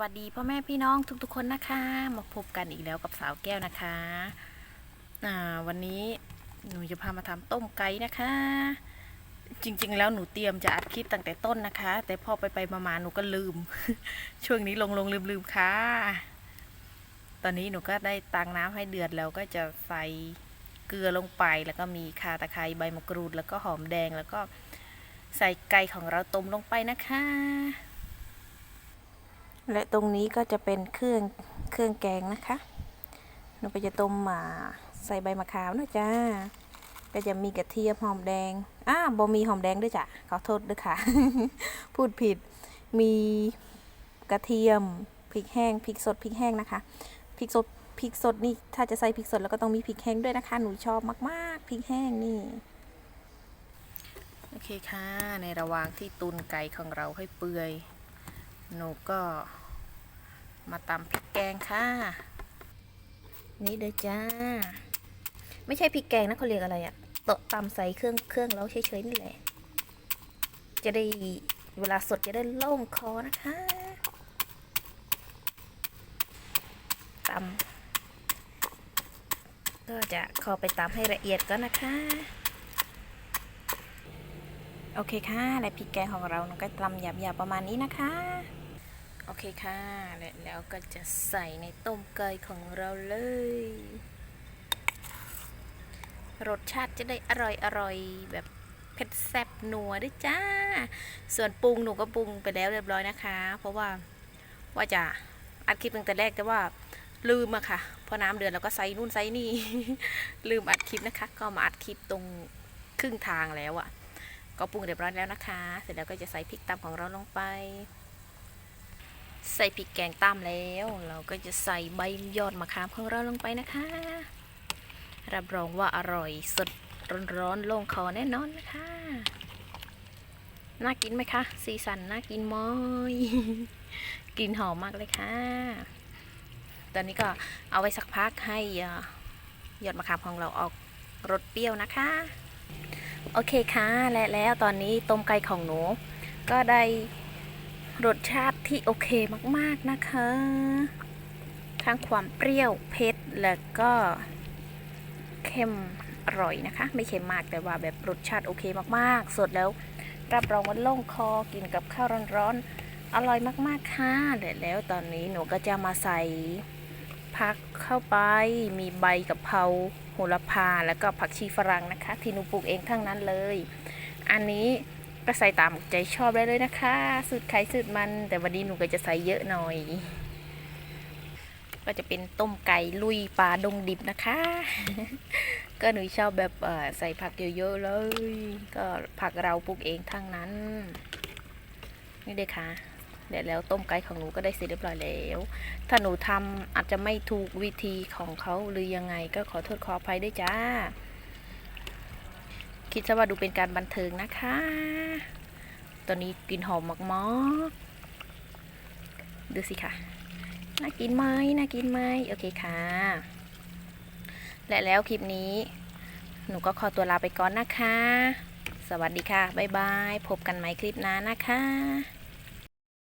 วัสดีพ่อแม่พี่น้องทุกๆคนนะคะ มาพบกันอีกแล้วกับสาวแก้วนะคะวันนี้หนูจะพามาทำต้มไก่นะคะ จริงๆ แล้วหนูเตรียมจะอัดคลิปตั้งแต่ต้นนะคะ แต่พอไปไปมาๆหนูก็ลืม ช่วงนี้ลงลงลืมลืมค่ะ ตอนนี้หนูก็ได้ตังน้ำให้เดือดแล้วก็จะใส่เกลือลงไปแล้วก็มีข่าตะไคร้ใบมะกรูด แล้วก็หอมแดงแล้วก็ใส่ไก่ของเราต้มลงไปนะคะ และตรงนี้ก็จะเป็นเครื่องเครื่องแกงนะคะหนูก็จะต้มมาใส่ใบมะขามนะจ้าก็จะมีกระเทียมหอมแดงอ้าบ่มีหอมแดงด้วยจ้ะขอโทษด้วยค่ะ พูดผิด มีกระเทียมพริกแห้งพริกสดพริกแห้งนะคะพริกสดพริกสดนี่ถ้าจะใส่พริกสดแล้วก็ต้องมีพริกแห้งด้วยนะคะ หนูชอบมาก ๆพริกแห้งนี่โอเคค่ะ ในระหว่างที่ตุนไก่ของเราให้เปื่อยหนูก็ มาตำพริกแกงค่ะ นี่เด้อจ้า ไม่ใช่พริกแกงนะเขาเรียกอะไรอะโตะตำใส่เครื่องเครื่องแล้วเฉยๆนี่แหละ จะได้เวลาสดจะได้โล่งคอนะคะตำก็จะขอไปตำให้ละเอียดก่อนนะคะโอเคค่ะและพริกแกงของเราหนูก็ตำหยาบๆประมาณนี้นะคะ เคค่ะและแล้วก็จะใส่ในต้มไก่ของเราเลย รสชาติจะได้อร่อยอร่อยแบบเผ็ดแซ่บนัวด้วยจ้า ส่วนปรุงหนูก็ปรุงไปแล้วเรียบร้อยนะคะ เพราะว่าว่าจะอัดคลิปตั้งแต่แรกแต่ว่าลืมอะค่ะ พอน้ำเดือดเราก็ใส่นู่นใส่นี่ ลืมอัดคลิปนะคะ ก็มาอัดคลิปตรงครึ่งทางแล้วอะก็ปรุงเรียบร้อยแล้วนะคะ เสร็จแล้วก็จะใส่พริกตำของเราลงไป ส่พริกแกงตำแล้ว เราก็จะใส่ใบยอดมะขามของเราลงไปนะคะ รับรองว่าอร่อยสดร้อนๆลงคอแน่นอนนะคะ น่ากินไหมคะ สีสันน่ากินมอยกลิ่นหอมมากเลยค่ะ ตอนนี้ก็เอาไว้สักพักให้ยอดมะขามของเราออกรสเปรี้ยวนะคะ โอเคค่ะ และแล้วตอนนี้ต้มไก่ของหนูก็ได้ รสชาติที่โอเคมากๆนะคะ ทั้งความเปรี้ยวเผ็ดแล้วก็เค็มอร่อยนะคะ ไม่เค็มมากแต่ว่าแบบรสชาติโอเคมากๆ สดแล้วรับรองว่าโล่งคอกินกับข้าวร้อนๆอร่อยมากๆค่ะแล้วตอนนี้หนูก็จะมาใส่ผักเข้าไปมีใบกะเพราโหระพาแล้วก็ผักชีฝรั่งนะคะ ที่หนูปลูกเองทั้งนั้นเลย อันนี้ ก็ใส่ตามใจชอบได้เลยนะคะ สูตรไข่สูตรมัน แต่วันนี้หนูก็จะใส่เยอะหน่อย ก็จะเป็นต้มไก่ลุยปลาดงดิบนะคะ ก็หนูชอบแบบใส่ผักเยอะๆเลย ก็ผักเราปลูกเองทั้งนั้น นี่เลยค่ะเดี๋ยวแล้วต้มไก่ของหนูก็ได้เสร็จเรียบร้อยแล้ว ถ้าหนูทำอาจจะไม่ถูกวิธีของเขาหรือยังไงก็ขอโทษขออภัยด้วยจ้า คิดซะว่าดูเป็นการบันเทิงนะคะ ตอนนี้กลิ่นหอมมากๆ ดูสิค่ะ น่ากินไหมน่ากินไหมโอเคค่ะ และแล้วคลิปนี้ หนูก็ขอตัวลาไปก่อนนะคะ สวัสดีค่ะ บ๊ายบาย พบกันใหม่คลิปหน้านะคะ